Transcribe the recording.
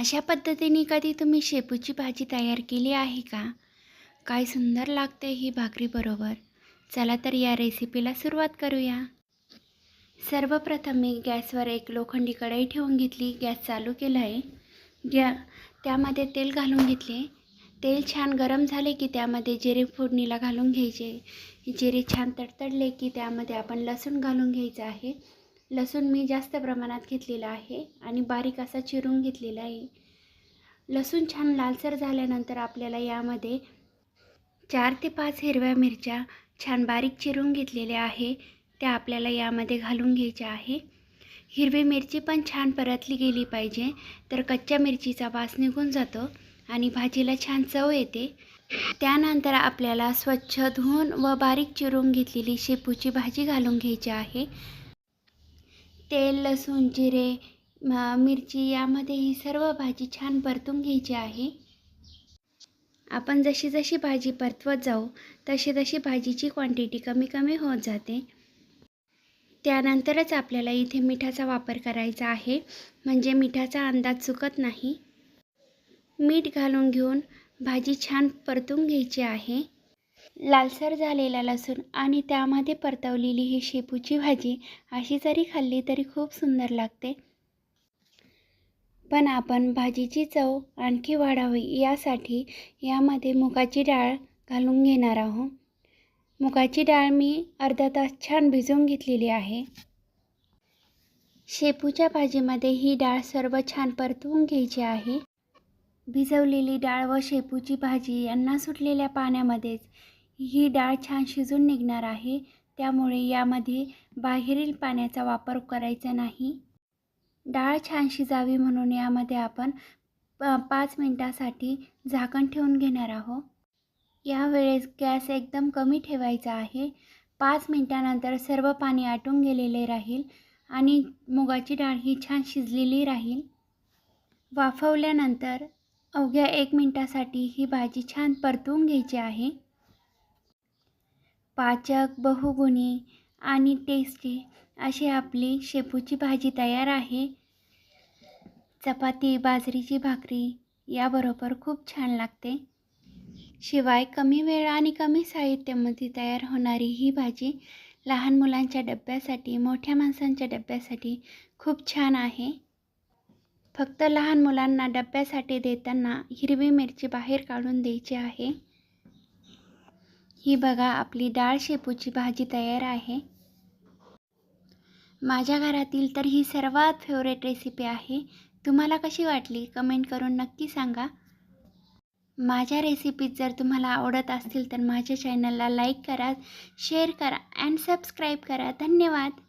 अशा पद्धतीने कधी तुम्ही शेपूची भाजी तयार केली आहे का? काय सुंदर लागते ही भाकरीबरोबर चला तर या रेसिपीला सुरुवात करूया. सर्वप्रथम मी गॅसवर एक लोखंडी कढई ठेवून घेतली. गॅस चालू केला आहे गॅ त्यामध्ये तेल घालून घेतले. तेल छान गरम झाले की त्यामध्ये जिरे फोडणीला घालून घ्यायचे. जिरे छान तडतडले की त्यामध्ये आपण लसूण घालून घ्यायचं आहे. लसूण मी जास्त प्रमाणात घेतलेला आहे आणि बारीक असा चिरून घेतलेला आहे. लसूण छान लालसर झाल्यानंतर आपल्याला यामध्ये चार ते पाच हिरव्या मिरच्या छान बारीक चिरून घेतलेल्या आहे. त्या आपल्याला यामध्ये घालून घ्यायच्या आहे. हिरवी मिरची पण छान परतली गेली पाहिजे तर कच्च्या मिरचीचा वास निघून जातो आणि भाजीला छान चव येते. त्यानंतर आपल्याला स्वच्छ धुवून व बारीक चिरून घेतलेली शेपूची भाजी घालून घ्यायची आहे. तेल लसूण जिरे मिरची यामध्ये ही सर्व भाजी छान परतून घ्यायची आहे. आपण जशी जशी भाजी परतवत जाऊ तशी तशी भाजीची क्वांटिटी कमी कमी होत जाते. त्यानंतरच आपल्याला इथे मिठाचा वापर करायचा आहे. म्हणजे मिठाचा अंदाज चुकत नाही. मीठ घालून घेऊन भाजी छान परतून घ्यायची आहे. लालसर झालेला लसूण आणि त्यामध्ये परतवलेली ही शेपूची भाजी अशी जरी खाल्ली तरी खूप सुंदर लागते. पण आपण भाजीची चव आणखी वाढावी यासाठी यामध्ये मुगाची डाळ घालून घेणार आहोत. मुगाची डाळ मी अर्धा तास छान भिजवून घेतलेली आहे. शेपूच्या भाजीमध्ये ही डाळ सर्व छान परतवून घ्यायची आहे. भिजवलेली डाळ व शेपूची भाजी यांना सुटलेल्या पाण्यामध्येच ही डाळ छान शिजून निघणार आहे त्यामुळे यामध्ये बाहेरील पाण्याचा वापर करायचा नाही. डाळ छान शिजावी म्हणून यामध्ये आपण प पाच मिनटासाठी झाकण ठेवून घेणार आहोत. यावेळेस गॅस एकदम कमी ठेवायचा आहे. पाच मिनटानंतर सर्व पाणी आटून गेलेले राहील आणि मुगाची डाळ ही छान शिजलेली राहील. वाफवल्यानंतर अवघ्या एक मिनटासाठी ही भाजी छान परतवून घ्यायची आहे. पाचक बहुगुणी आणि टेस्टी अशी आपली शेपूची भाजी तयार आहे. चपाती बाजरीची भाकरी याबरोबर खूप छान लागते. शिवाय कमी वेळ आणि कमी साहित्यामध्ये तयार होणारी ही भाजी लहान मुलांच्या डब्यासाठी मोठ्या माणसांच्या डब्यासाठी खूप छान आहे. फक्त लहान मुलांना डब्यासाठी देताना हिरवी मिरची बाहेर काढून द्यायची आहे. ही बघा आपली डाळ शेपूची भाजी तयार आहे. माझ्या घरातील तर ही सर्वात फेवरेट रेसिपी आहे. तुम्हाला कशी वाटली? कमेंट करून नक्की सांगा. माझ्या रेसिपीज जर तुम्हाला आवडत असतील तर माझ्या चॅनलला लाईक करा शेअर करा अँड सबस्क्राईब करा. धन्यवाद!